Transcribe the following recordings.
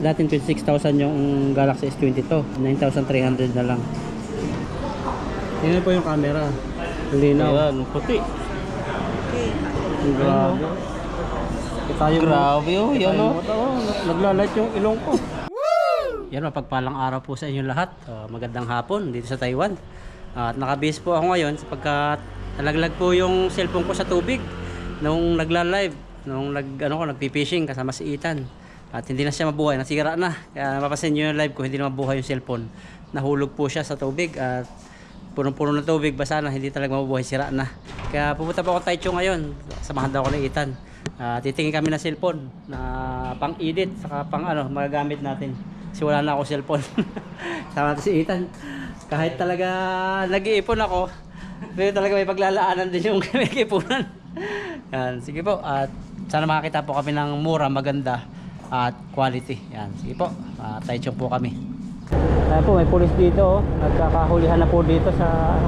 Dating 26,000 yung Galaxy S22. 9,300 na lang. Tingnan po yung camera. Linaw. Ayan, puti. Grabe. Tayo Grabe oh, yan oh. oh. Naglalight yung ilong ko. Yan, mapagpalang araw po sa inyong lahat. Uh, magandang hapon dito sa Taiwan. at nakabase po ako ngayon sapagkat nalaglag po yung cellphone ko sa tubig nung nagla-live, nung nag, ano ko, nagpi-fishing kasama si Ethan. At hindi na siya mabuhay, nasira na. Kaya napapansin nyo yung live ko, hindi na mabuhay yung cellphone. Nahulog po siya sa tubig at punong-puno ng tubig, basa na, hindi talaga mabubuhay, sira na. Kaya pupunta po ako Taichung ngayon, samahan daw ako ni Ethan. Ah, titingin kami ng cellphone na pang-edit, saka pang ano, magagamit natin. Kasi wala na ako cellphone. Sama natin si Ethan. Kahit talaga nag-iipon ako, pero talaga may paglalaanan din yung nag-iipunan. Yan, sige po. At sana makakita po kami ng mura, maganda at quality. Yan, sige po. Uh, Taichung po kami. Ayan po, may pulis dito. Oh. Nagkakahulihan na po dito sa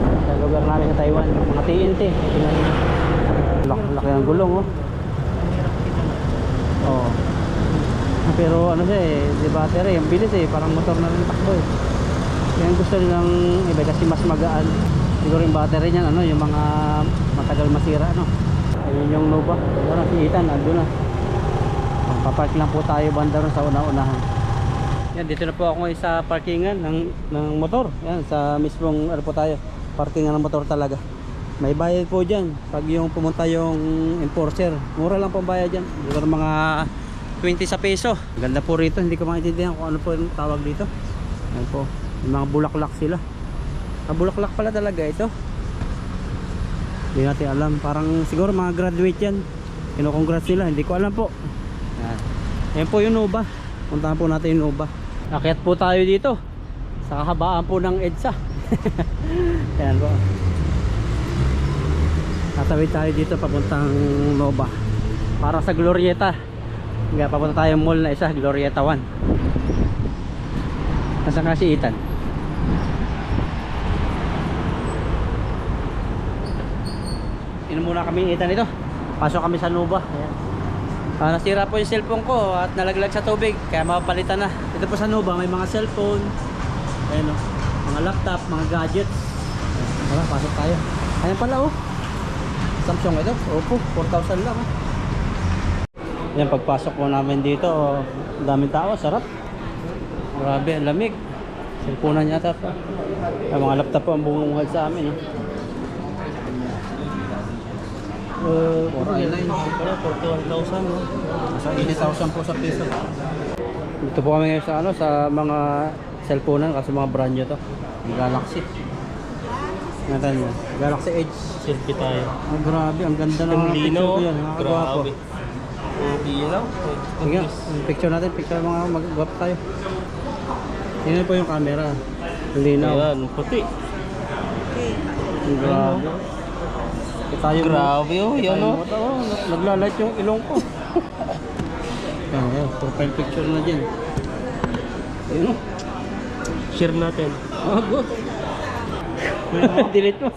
sa lugar namin sa Taiwan. Mga TNT. Laki, laki ng gulong, oh. Oh. Pero ano siya eh, di battery, ang bilis eh, parang motor na rin takbo eh. Kaya gusto nilang iba kasi mas magaan. Siguro yung battery niyan, ano, yung mga matagal masira, ano. Ayun yung Nova. Ano, si Ethan, ando na. Papark lang po tayo banda ron sa una-unahan. Yan, dito na po ako sa parkingan ng, ng motor. Yan, sa mismong ano po tayo. Parkingan ng motor talaga. May bayad po dyan. Pag yung pumunta yung enforcer. Mura lang po ang bayad dyan. Dito mga 20 sa peso. Ganda po rito. Hindi ko maintindihan kung ano po yung tawag dito. Yan po. Yung mga bulaklak sila. Ah, bulaklak pala talaga ito. Hindi natin alam. Parang siguro mga graduate yan. Kino-congrats sila. Hindi ko alam po. Yan. Yan po yung Nova. Puntahan po natin yung Nova. Akyat po tayo dito. Sa kahabaan po ng EDSA. Yan po. Tatawid tayo dito papuntang Nova. Para sa Glorieta. Nga papunta tayo mall na isa, Glorieta 1. Nasaan ka si Ethan? Inom muna kami Ethan ito. Pasok kami sa Nova. Ayan. Ah, nasira po yung cellphone ko at nalaglag sa tubig kaya mapapalitan na. Ito po sa Nova may mga cellphone, ayan o, mga laptop, mga gadgets. Ayan, Tara, pasok tayo. Ayan pala oh. Samsung ito. Oppo, 4,000 lang oh. Yan pagpasok po namin dito, oh, ang daming tao, sarap. Grabe, ang lamig. Cellphone niya ata pa. Ay, mga laptop po ang bumungad sa amin. Oh. Uh, Puro i9. Pala, 41,000 no? Nasa 80,000 po sa piso. Dito po kami ngayon sa ano sa mga cellphone kasi mga brand nyo to. Yung Galaxy. Natin mo. Galaxy Edge. Selfie tayo. Oh, grabe, ang ganda ng Ang lino. picture ko yan. Nakakagwapo. Grabe. Ang linaw. Sige, picture natin, picture mga magagwapo tayo. Tingnan po yung camera. Ang Linaw. Ayan, puti. Ang grabe. Tayo Grabe oh, yan oh. Oh, naglalight yung ilong ko. Yan, yan. Profile picture na dyan. Ayun oh. Share natin. Oh, good. Delete mo.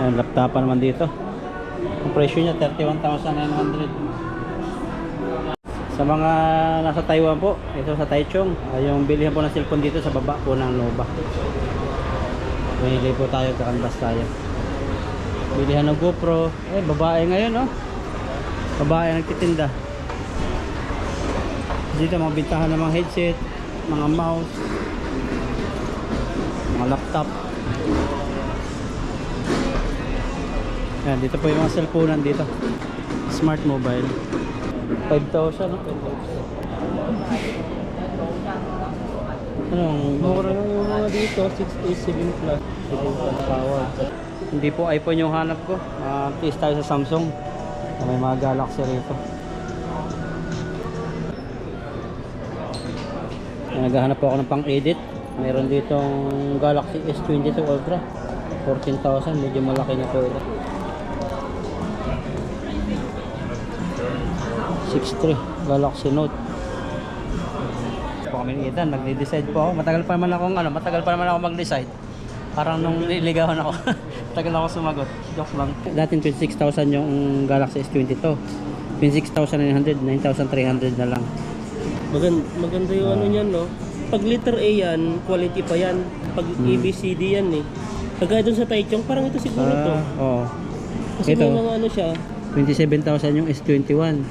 Yan, laptop naman dito. Ang presyo niya 31,900. Sa mga nasa Taiwan po, ito sa Taichung, ah, yung bilihan po ng cellphone dito sa baba po ng Nova. Bumili po tayo, kakanbas tayo. Bilihan ng GoPro. Eh, babae ngayon, no? Babae nagtitinda. Dito mga bintahan ng mga headset, mga mouse, mga laptop. Yan, dito po yung mga cellphone dito. Smart mobile. 5,000, no? 5,000. Anong Mura yung mga dito, 6A7 plus. 7 plus power. Hindi po iPhone yung hanap ko. Uh, taste tayo sa Samsung. May mga Galaxy rito. Naghahanap po ako ng pang-edit. Meron ditong Galaxy S22 Ultra. 14,000. Medyo malaki na po ito. 6.3 Galaxy Note. Po kami ni Ethan, nagde-decide po ako. Matagal pa naman ako, ano, matagal pa naman ako mag-decide. Parang nung niligawan ako, tagal ako sumagot. Joke lang. Dating 26,000 yung Galaxy S22. 26,900, 9,300 na lang. Maganda, maganda yung ano niyan, no? Pag letter A yan, quality pa yan. Pag Hmm. ABCD yan eh. Kagaya dun sa Taichung, parang ito siguro to. Ah, oo. Kasi ito. may mga ano siya. 27,000 yung S21.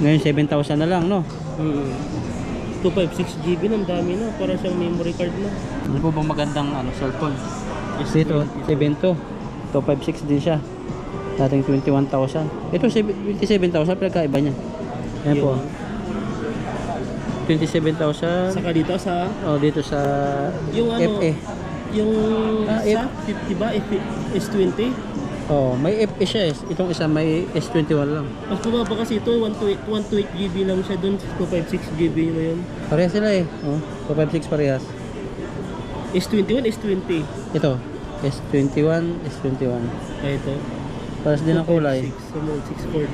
Ngayon 7,000 na lang, no? Hmm. 256 GB ng dami na. Para siyang memory card na. Ano po bang magandang ano, cellphone? Dito, 7 256 din siya. Dating 21,000. Ito, 27,000, pinagkaiba niya. Ayan po. 27,000. Saka dito sa Oh, dito sa yung ano, FE. yung Ah, sa 50 ba? F S20? Oh, may FE siya eh. Itong isa may S21 lang. Mas bumaba kasi ito, 128, 128 GB lang siya dun, 256 GB na yun. Parehas sila eh. Oh, 256 parehas. S21, S20. Ito, S21, S21. Kaya ito. Parehas din ang kulay. 6.4,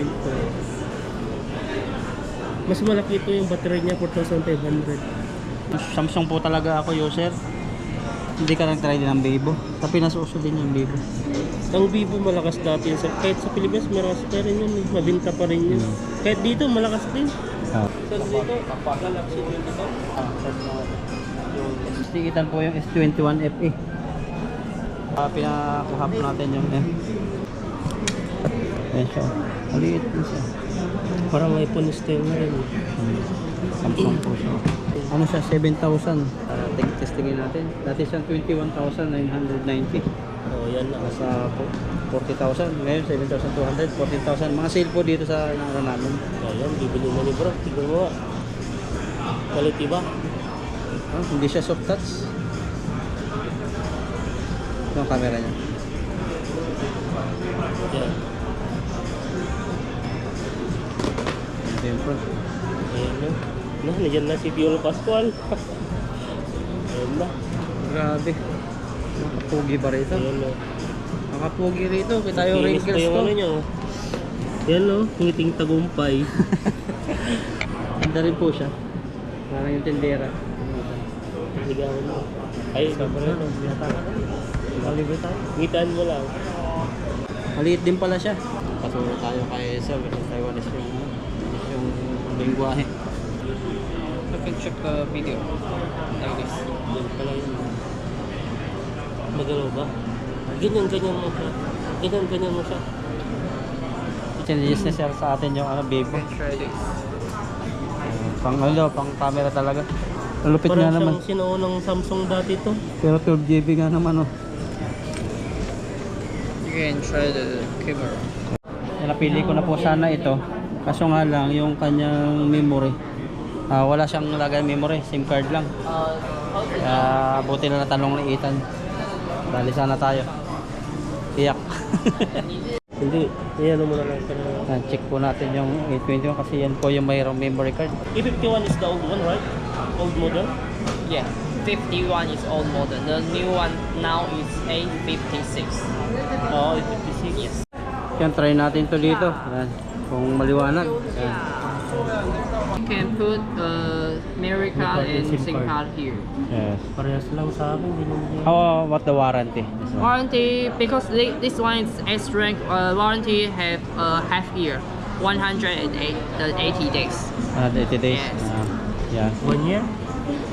6.4. Mas malaki ito yung battery niya, 4,500. Samsung po talaga ako user. Hindi ka nag-try din ng Vivo. Sa Pinas uso din yung Vivo. Ang Vivo malakas dati yun. Sa, kahit sa Pilipinas, malakas pa rin yun. eh. Mabinta pa rin yun. Kahit dito, malakas din. Oh. Sa dito, Galaxy din ito. Sikitan po yung S21 FE. Uh, pinakuha po natin yung M. Ayan siya. Maliit din siya. Parang iPhone style na rin. Samsung po siya. Ano siya? 7,000. Uh, testingin natin. Dati siyang 21,990. Oh, yan na. Nasa po- 40,000. Ngayon 7,200. 14,000. Mga sale po dito sa nakaraan namin. Ayan, bibili na ni bro. Tignan mo. Quality ba? Ah, hindi siya soft touch. Ito ang camera niya. Yan. Siyempre. Ayan na. Na, nandiyan na si Piolo Pascual. Ayan na. Grabe. Nakapugi ba rito? Ayan na. Nakapugi rito. Kita yung Kinis pa wrinkles yung ko. ano niya. oh. Yan no, ngiting tagumpay. Ganda rin po siya. Parang yung tendera. Ligawan mo. Ay, kapre no. Kalibre tayo. Ngitaan mo lang. Maliit din pala siya. Paturo tayo kay Sir. Kasi Taiwanese yung, yung lingwahe. Can check the video like this. Yan pala yun. Magalaw ba? Ganyan-ganyan mo siya. Ganyan-ganyan mo siya. Changes na siya sa atin yung ano, You Vivo. can try this. Pang ano, pang camera talaga. Malupit nga Parang naman. siyang sinuunang Samsung dati to. Pero 12 GB nga naman oh. You can try the camera. Napili ko na po sana ito. Kaso nga lang, yung kanyang memory. Ah, wala siyang lagay memory, SIM card lang. Kaya buti na natanong ni Ethan. Dali sana tayo. Iyak. Hindi, yan mo na lang. Ah, Check po natin yung 821 kasi yan po yung mayroong memory card. E51 is the old one, right? Old model? Yeah, 51 is old model. The new one now is A56. Oo, E56. Yes. Yan, try natin to dito. Yan. Kung maliwanag. Yan. You can put a memory card Card and and SIM SIM card. card here. Yes. Parehas lang sa akin, How about the warranty? Warranty because thi- this one is S rank. Uh, warranty have a half year, 180 uh, days. Ah, 80 days. Yes. Ah, yeah. One year?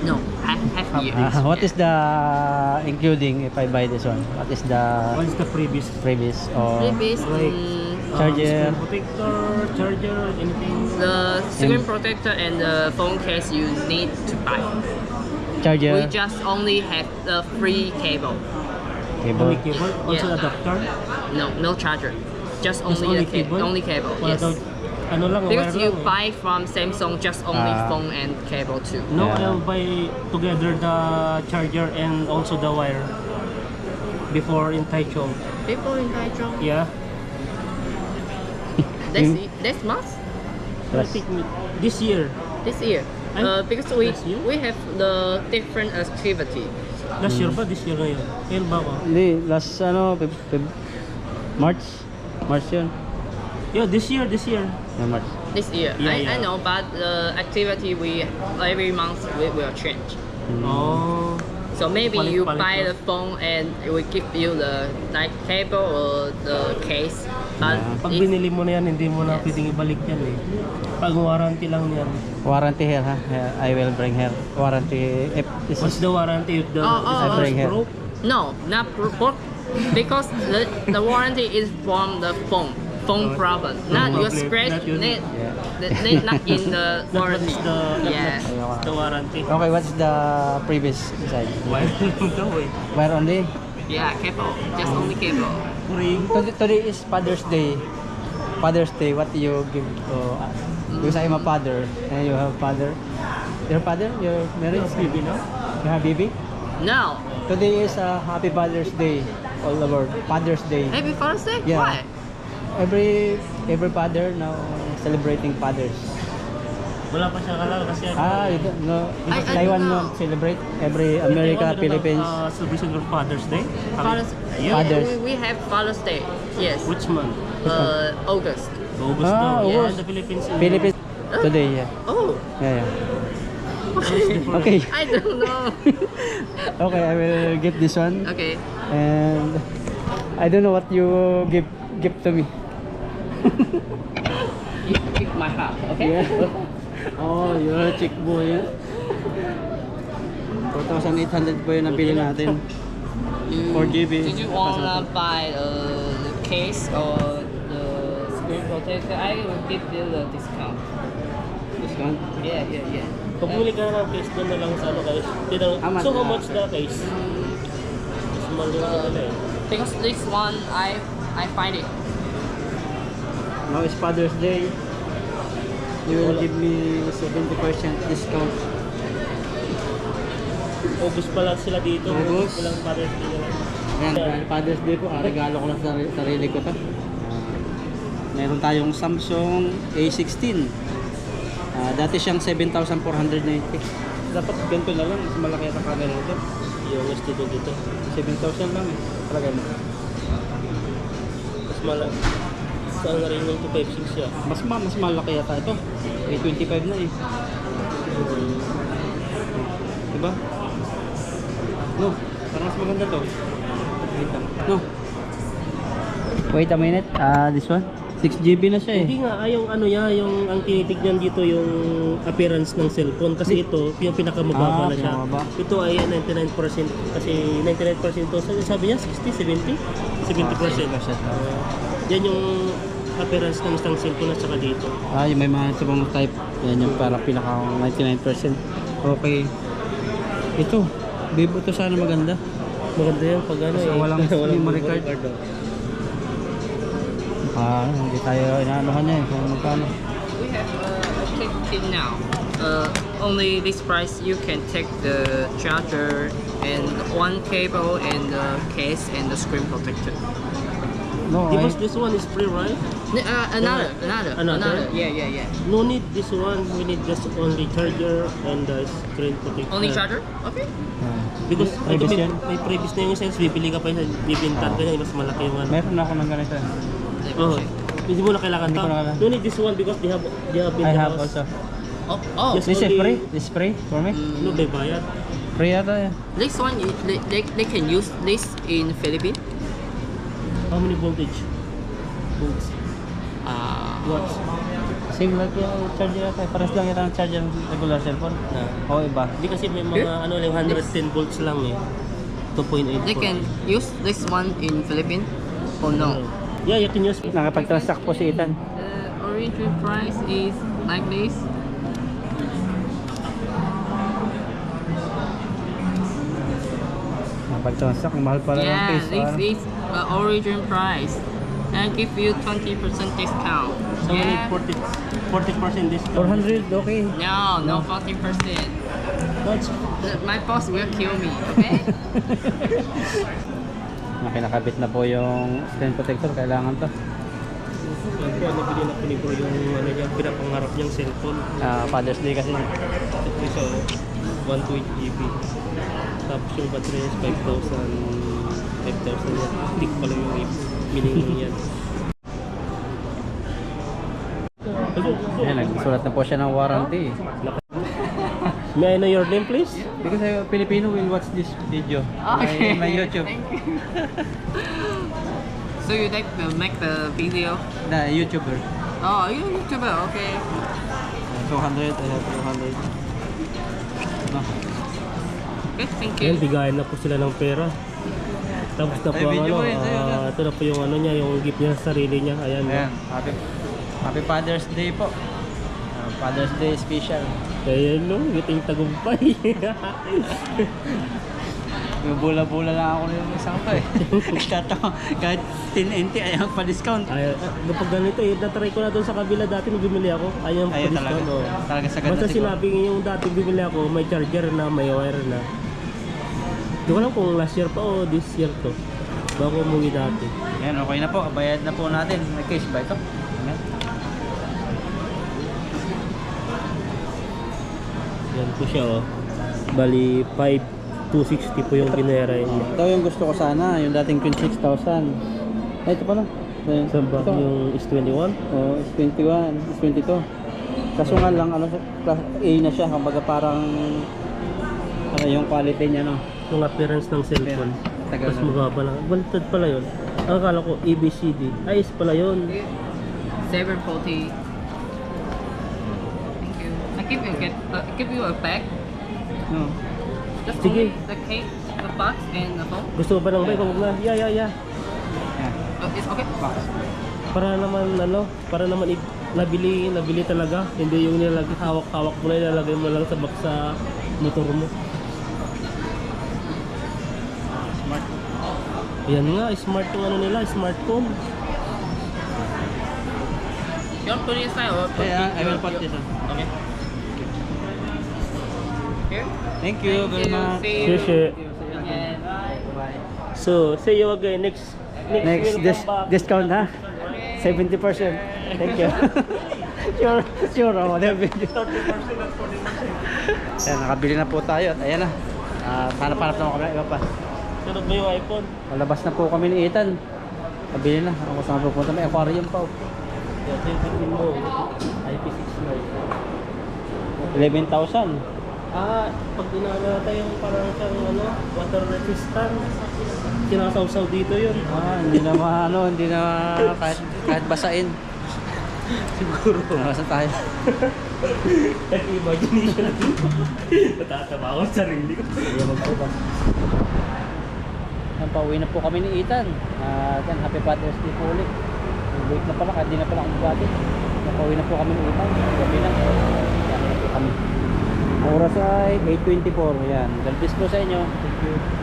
No, half half year. What is the including if I buy this one? What is the What is the previous? previous or Previous, Like, mm, Charger. screen protector, charger, anything? the screen protector and the phone case you need to buy. charger? We just only have the free cable. Only Cable. cable? Also Yeah. adapter? No, no charger. Just Just only, only the cable? only cable. Wala yes. ano lang, Because you lang eh. buy from Samsung just only Ah. phone and cable too. No, Yeah. I'll buy together the charger and also the wire. Before in Taichung. People in Taichung, Yeah. That's that's month I this year. this year. Uh, because we we have the different activity. Last year ba? This year ngayon? Kailan ba ako? Hindi, last ano, Feb- Feb- March. March yun. Yeah, this year, this year. Yeah, March. This year, Yeah, I, I know, but the activity we every month we will change. Mm. Oh. So maybe Palit- you palit buy mo. the phone and we give you the like cable or the case. But Yeah. Pag if- binili mo na yan, hindi mo na Yes. pwedeng ibalik yan eh. Pag warranty lang yan. Warranty here, ha? Yeah, I will bring here. Warranty. If this What's is the warranty if the Oh, oh, if oh. the Bring here. no, not broke because the, the warranty is from the phone phone Oh, problem, not your scratch. not your- Not, Yeah. the- not in the warranty. what's the, Yeah. the warranty. Okay, what's the previous design? Wire. Wire only? Yeah, cable. Just only cable. Today, today is Father's Day. Father's Day, what do you give to uh, Because I'm a father and you have father. Your father? Your married? Yes, baby na. You have baby? No. Today is a Happy Father's Day all over. Father's Day. Happy Father's Day? Yeah. Why? Every every father now celebrating fathers. Wala pa siya kalala kasi ano, Ah, you don't know. I- I Taiwan no celebrate every America, Taiwan, Philippines. Uh, celebration of Father's Day. Father's, Yeah. Fathers. We, we have Father's Day. Yes. Which month? Uh, August. August Ah, daw. Yeah, August. the Philippines. in- Philippines today, yeah. Oh. Yeah, yeah. Okay. I don't know. Okay, I will give this one. okay. And I don't know what you give give to me. You pick my heart. Okay. Yeah. oh, you're a chick boy. eh. 4,800 po yung nabili natin. You, 4 GB. Did you wanna buy uh, the case or the screen protector? I will give you the discount. Discount? Yeah, yeah, yeah. Pag bumili ka na ng case doon na lang sa ano guys. Tinanong, How much so how na? much the case? Small yung ano nila eh. Because this one I I find it. Now is Father's Day. You will give me 70% discount. August pa lang sila dito. August. August pa lang Father's Day nila. Ayan, dahil Father's Day po, ah, regalo ko lang sa sarili, ko to. Ah, meron tayong Samsung A16. Ah, dati siyang 7,490. Dapat ganito na lang, mas malaki ang camera nito. Yung studio dito. 7,000 lang eh. Talaga mo. Mas mala. Saan na rin yung 256 siya? Mas, ma mas malaki yata ito. A25 na eh. Diba? No, parang mas maganda to. Wait lang. No. Wait a minute. Ah, this one? 6 GB na siya eh. Hindi nga, ah, yung ano ya, yung ang tinitignan dito yung appearance ng cellphone kasi ito yung pinakamababa Ah, na siya. pinakababa. Ito ay 99% kasi 99% to Sabi- niya 60, 70, 70%. Ah, yan yung appearance ng isang cellphone at saka dito. Ah, yung may mga sabang type. Yan yung para pinaka 99%. Okay. Ito. Vivo to sana maganda. Maganda yan pag ano Kasi eh. walang memory card. oh. Ah, hindi tayo inaanohan niya eh kung magkano. We have uh, a tech kit now. Uh, only this price you can take the charger and one cable and the case and the screen protector. No, Because this one is free, right? N- Uh, another, another, Another? another. Yeah, yeah, yeah. No need this one. We need just only charger and the screen protector. Only charger? Okay. ah, Because ito Previous may, yan? may previous na yung sense, bibili ka pa yun, bibintan ka niya, mas malaki yung ano. meron na ako ng ganito. eh. Oh, hindi mo na kailangan Hindi to. ko na kailangan. No need this one because they have, they have in I the have house. also. Oh, oh. Yes. This is free? This is free for me? No, may bayad. Free yata eh. This one, they, they, they can use this in Philippines. How many voltage? Volts. Uh, Watts. Same like yung charger eh. Pares lang ng charger ng regular cellphone. Na. O iba. Hindi kasi may mga ano lang 110 volts lang eh. 2.8 they can use this one in Philippines or no? Yeah, you can use Nakapag-transact po si Ethan. The original price is like this. Nakapag-transact. Ang mahal pala ng Yeah, case. this ah. is the origin price. And give you 20% discount. so Yeah. 40 40% discount. 400, okay. No, no 40%. That's My boss will kill me, okay? Nakinakabit na po yung screen protector. Kailangan to. Yan po, nabili na po ni Bro yung ano niya, pinapangarap niyang cellphone. Ah, Father's Day kasi. Ito siya, 128 GB. Tapos yung battery is 5,000 5,000 yan. Tick pala yung meaning yan. Ayan, nagsulat na po siya ng warranty. May I know your name please? Because uh, Filipino will watch this video. Okay. My, my YouTube. Thank you. so you like to make the video? The YouTuber. Oh, you're a YouTuber. Okay. Uh, 200, I have 200. No. Okay, thank Ayan, you. bigayan na po sila ng pera. Tapos na po Ay, ang video ano, mo sa'yo, ah, ito na po yung ano niya, yung gift niya sa sarili niya. Ayan. Ayan, happy, happy Father's Day po. Uh, Father's Day special. Ayan no, giting tagumpay. Yung bula-bula lang ako yung isang eh. Tatawa, kahit 10 NT ayaw pa-discount. Ay, uh, pag ganito eh, natry ko na doon sa kabila dati nung bumili ako. Ayaw Ayaw pa talaga. discount. Oh. Talaga sa ganda Basta siguro. sinabi yung dati bumili ako, may charger na, may wire na. Hindi ko alam kung last year pa o this year to. Bago umuwi dati. Ayan, okay na po. Bayad na po natin. May case ba ito? Ayan. Yan po siya oh. Bali 5,260 po yung binera niya. Ito yung gusto ko sana, yung dating 26,000. Ay, ito pala. Ayan. Saan ba? Ito. Yung S21? Oh, S21, S22. Kaso nga lang, ano, class A na siya. Kumbaga parang, ano yung quality niya, no? Yung appearance ng cellphone. Tagal Mas na. mababa lang. Baliktad pala yun. Ang akala ko ABCD. Ay, is pala yun. 740. Thank you. I give you a get. Uh, give you a bag. No. Just Sige. only the cake, the box, and the phone. Gusto mo ba ng bike? Huwag na. Yeah, yeah, yeah. Oh, it's okay. Box. Para naman ano, para naman i- nabili, nabili talaga. Hindi yung nilalagay hawak-hawak mo na ilalagay mo lang sa box sa motor mo. Yan nga, smart yung ano nila, smartphone. You put it inside or put Yeah, I will put your- this on. Okay. Here. Thank you Thank very you. much. See you. Sure. Again. Bye. So, see you again next next, Next dis- discount ha? 70%. Thank you. sure, sure. Oh, whatever video. Ayan, nakabili na po tayo at ayan na. Ah, hanap-hanap na ako kami iba pa. Sunod mo yung iPhone. Malabas na po kami ni Ethan. Kabili na. Ako saan pupunta. May aquarium pa. oh. Ito yung bitin mo. IP69. 11,000. Ah, pag inaano tayo yung parang siyang ano, water resistant. Sinasawsaw dito yun. Ah, hindi na ma- ano, hindi na kahit, kahit basain. Siguro. Nabasa tayo. Nag-imagination dito. Natatawa ako sa sarili ko. Hindi magbukas. Yan, pauwi na po kami ni Ethan. Ah, yan, happy Father's Day po ulit. Late na pala, kahit di na pala akong bati. Napauwi na po kami ni Ethan. Gabi na. Yan kami. Oras ay 8.24. Yan. God bless po sa inyo. Thank you.